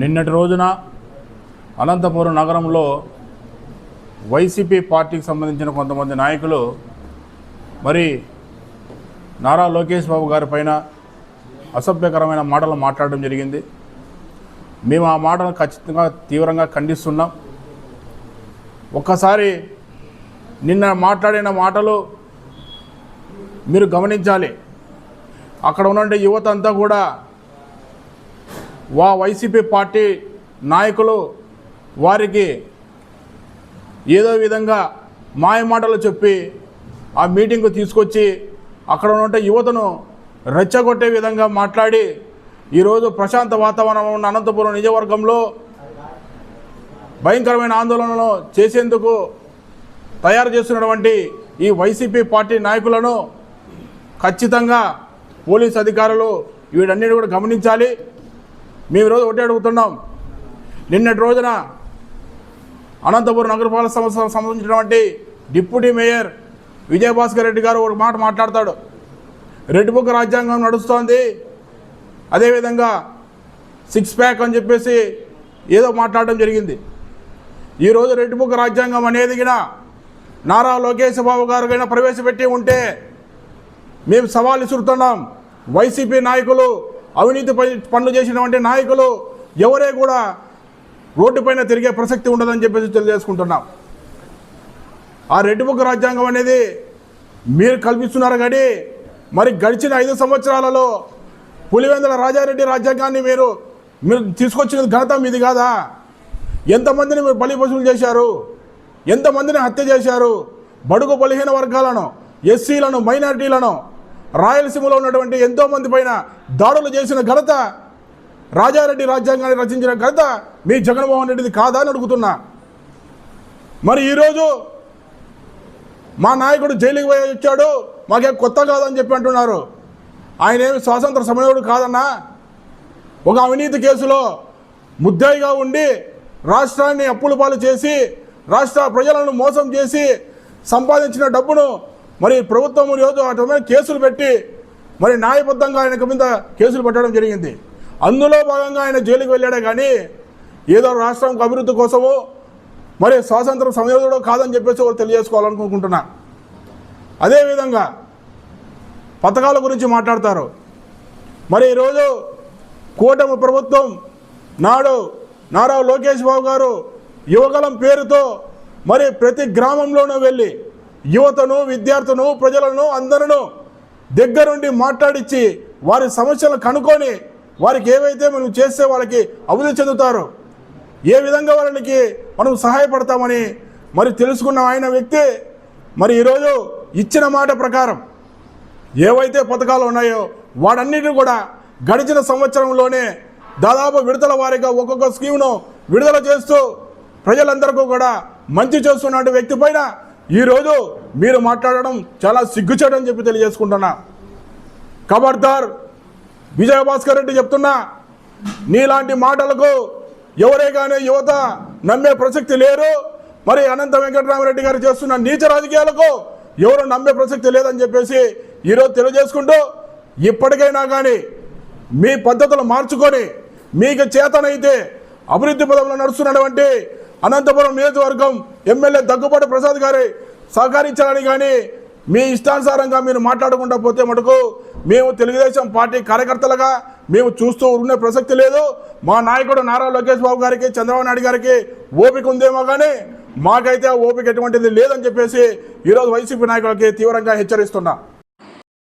నిన్నటి రోజున అనంతపురం నగరంలో వైసీపీ పార్టీకి సంబంధించిన కొంతమంది నాయకులు మరి నారా లోకేష్ బాబు గారి పైన అసభ్యకరమైన మాటలు మాట్లాడడం జరిగింది. మేము ఆ మాటలు ఖచ్చితంగా తీవ్రంగా ఖండిస్తున్నాం. ఒక్కసారి నిన్న మాట్లాడిన మాటలు మీరు గమనించాలి. అక్కడ ఉన్న యువత అంతా కూడా వా వైసీపీ పార్టీ నాయకులు వారికి ఏదో విధంగా మాయమాటలు చెప్పి ఆ మీటింగ్కు తీసుకొచ్చి అక్కడ ఉన్న యువతను రెచ్చగొట్టే విధంగా మాట్లాడి ఈరోజు ప్రశాంత వాతావరణం ఉన్న అనంతపురం నిజవర్గంలో భయంకరమైన ఆందోళనలు చేసేందుకు తయారు చేస్తున్నటువంటి ఈ వైసీపీ పార్టీ నాయకులను ఖచ్చితంగా పోలీస్ అధికారులు వీటన్నిటి కూడా గమనించాలి. మేము ఈరోజు ఒకటే అడుగుతున్నాం. నిన్నటి రోజున అనంతపురం నగరపాలక సంస్థ సంబంధించినటువంటి డిప్యూటీ మేయర్ విజయభాస్కర్ రెడ్డి గారు ఒక మాట మాట్లాడతాడు. రెడ్ బుక్ రాజ్యాంగం నడుస్తోంది. అదేవిధంగా సిక్స్ ప్యాక్ అని చెప్పేసి ఏదో మాట్లాడడం జరిగింది. ఈరోజు రెడ్ బుక్ రాజ్యాంగం అనేది కూడా నారా లోకేష్ బాబు గారు కైనా ప్రవేశపెట్టి ఉంటే మేము సవాల్ ఇసురుతున్నాం వైసీపీ నాయకులు అవినీతి పై- పనులు చేసినటువంటి నాయకులు ఎవరే కూడా రోడ్డుపైన తిరిగే ప్రసక్తి ఉండదని చెప్పేసి తెలియజేసుకుంటున్నాం. ఆ రెడ్ బుక్ రాజ్యాంగం అనేది మీరు కల్పిస్తున్నారు కానీ మరి గడిచిన ఐదు సంవత్సరాలలో పులివెందుల రాజారెడ్డి రాజ్యాంగాన్ని మీరు మీరు తీసుకొచ్చిన ఘనత మీది కాదా? ఎంతమందిని మీరు బలి పశువులు చేశారు? ఎంతమందిని హత్య చేశారు? బడుగు బలహీన వర్గాలను ఎస్సీలను మైనారిటీలను రాయలసీమలో ఉన్నటువంటి ఎంతోమంది పైన దాడులు చేసిన ఘనత రాజారెడ్డి రాజ్యాంగాన్ని రచించిన ఘనత మీ జగన్మోహన్ రెడ్డిది కాదా అని అడుగుతున్నా. మరి ఈరోజు మా నాయకుడు జైలుకి పోయి వచ్చాడు మాకేం కొత్త కాదని చెప్పి అంటున్నారు. ఆయన ఏమి స్వాతంత్ర సమయంలో కాదన్నా? ఒక అవినీతి కేసులో ముద్దాయిగా ఉండి రాష్ట్రాన్ని అప్పుల పాలు చేసి రాష్ట్ర ప్రజలను మోసం చేసి సంపాదించిన డబ్బును మరి ప్రభుత్వం ఈరోజు అటు మీద కేసులు పెట్టి మరి న్యాయబద్ధంగా ఆయన మీద కేసులు పెట్టడం జరిగింది. అందులో భాగంగా ఆయన జైలుకి వెళ్ళాడే కానీ ఏదో రాష్ట్రం అభివృద్ధి కోసమో మరి స్వాతంత్ర సమయంలో కాదని చెప్పేసి వాళ్ళు తెలియజేసుకోవాలనుకుంటున్నా. అదేవిధంగా పథకాల గురించి మాట్లాడతారు. మరి ఈరోజు కూటమి ప్రభుత్వం నాడు నారా లోకేష్ బాబు గారు యువగలం పేరుతో మరి ప్రతి గ్రామంలోనూ వెళ్ళి యువతను విద్యార్థులను ప్రజలను అందరూ దగ్గరుండి మాట్లాడించి వారి సమస్యలను కనుక్కొని వారికి ఏవైతే మనం చేస్తే వాళ్ళకి అభివృద్ధి చెందుతారు ఏ విధంగా వాళ్ళకి మనం సహాయపడతామని మరి తెలుసుకున్న ఆయన వ్యక్తి మరి ఈరోజు ఇచ్చిన మాట ప్రకారం ఏవైతే పథకాలు ఉన్నాయో వాడన్నిటిని కూడా గడిచిన సంవత్సరంలోనే దాదాపు విడుదల వారిగా ఒక్కొక్క స్కీమ్ను విడుదల చేస్తూ ప్రజలందరికీ కూడా మంచి చేస్తున్నటువంటి వ్యక్తి పైన ఈరోజు మీరు మాట్లాడడం చాలా సిగ్గుచేటని చెప్పి తెలియజేసుకుంటున్నా. ఖబర్దార్ విజయభాస్కర్ రెడ్డి చెప్తున్నా నీలాంటి మాటలకు ఎవరే కానీ యువత నమ్మే ప్రసక్తి లేరు. మరి అనంత వెంకటరామరెడ్డి గారు చేస్తున్న నీచ రాజకీయాలకు ఎవరు నమ్మే ప్రసక్తి లేదని చెప్పేసి ఈరోజు తెలియజేసుకుంటూ ఇప్పటికైనా కానీ మీ పద్ధతులు మార్చుకొని మీకు చేతనైతే అభివృద్ధి పదంలో నడుస్తున్నటువంటి అనంతపురం నియోజకవర్గం ఎమ్మెల్యే దగ్గుబాటి ప్రసాద్ గారే సహకరించాలని కానీ మీ ఇష్టానుసారంగా మీరు మాట్లాడకుండా పోతే మటుకు మేము తెలుగుదేశం పార్టీ కార్యకర్తలుగా మేము చూస్తూ ఉండే ప్రసక్తి లేదు. మా నాయకుడు నారా లోకేష్ బాబు గారికి చంద్రబాబు నాయుడు గారికి ఓపిక ఉందేమో కానీ మాకైతే ఓపిక ఎటువంటిది లేదని చెప్పేసి ఈరోజు వైసీపీ నాయకులకి తీవ్రంగా హెచ్చరిస్తున్నా.